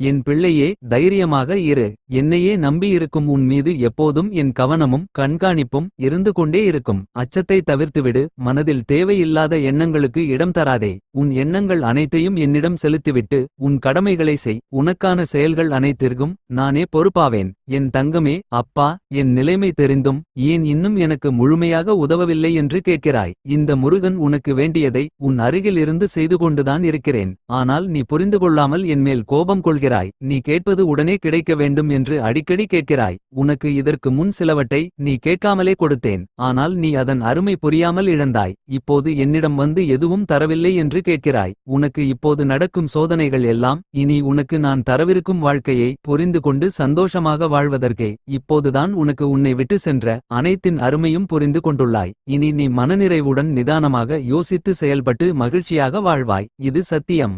என் பிள்ளையே தைரியமாக இரு. என்னையே நம்பியிருக்கும் உன் மீது எப்போதும் என் கவனமும் கண்காணிப்பும் இருந்து கொண்டே இருக்கும். அச்சத்தை தவிர்த்துவிடு. மனதில் தேவையில்லாத எண்ணங்களுக்கு இடம் தராதே. உன் எண்ணங்கள் அனைத்தையும் என்னிடம் செலுத்திவிட்டு உன் கடமைகளை செய். உனக்கான செயல்கள் அனைத்திற்கும் நானே பொறுப்பாவேன். என் தங்கமே அப்பா என் நிலைமை தெரிந்தும் ஏன் இன்னும் எனக்கு முழுமையாக உதவவில்லை என்று கேட்கிறாய். இந்த முருகன் உனக்கு வேண்டியதை உன் அருகில் இருந்து செய்து கொண்டுதான் இருக்கிறேன். ஆனால் நீ புரிந்து கொள்ளாமல் என்மேல் கோபம் கொள்கிறாய். நீ கேட்பது உடனே கிடைக்க வேண்டும் என்று அடிக்கடி கேட்கிறாய். உனக்கு இதற்கு முன் சிலவற்றை நீ கேட்காமலே கொடுத்தேன். ஆனால் நீ அதன் அருமை புரியாமல் இழந்தாய். இப்போது என்னிடம் வந்து எதுவும் தரவில்லை என்று கேட்கிறாய். உனக்கு இப்போது நடக்கும் சோதனைகள் எல்லாம் இனி உனக்கு நான் தரவிருக்கும் வாழ்க்கையை புரிந்து கொண்டு சந்தோஷமாக வாழ்வதற்கே. இப்போதுதான் உனக்கு உன்னை விட்டு சென்ற அனைத்தின் அருமையும் புரிந்து கொண்டுள்ளாய். இனி நீ மனநிறைவுடன் நிதானமாக யோசித்து செயல்பட்டு மகிழ்ச்சியாக வாழ்வாய். இது சத்தியம்.